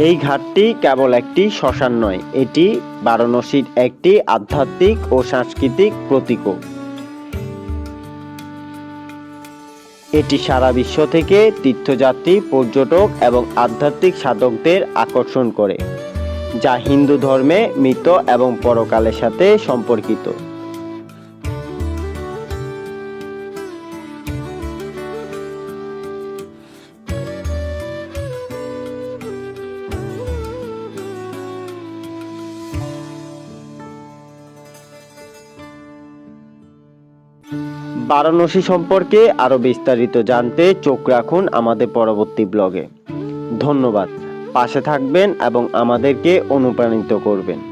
এই ঘাটটি কেবল একটি শ্মশান নয়, এটি বারাণসীর একটি আধ্যাত্মিক ও সাংস্কৃতিক প্রতীকও এটি সারা বিশ্ব থেকে তীর্থযাত্রী, পর্যটক এবং আধ্যাত্মিক সাধকদের আকর্ষণ করে, যা হিন্দু ধর্মে মৃত এবং পরকালের সাথে সম্পর্কিত। বারাণসী সম্পর্কে আরও বিস্তারিত জানতে চোখ রাখুন আমাদের পরবর্তী ব্লগে। ধন্যবাদ। পাশে থাকবেন এবং আমাদেরকে অনুপ্রাণিত করবেন।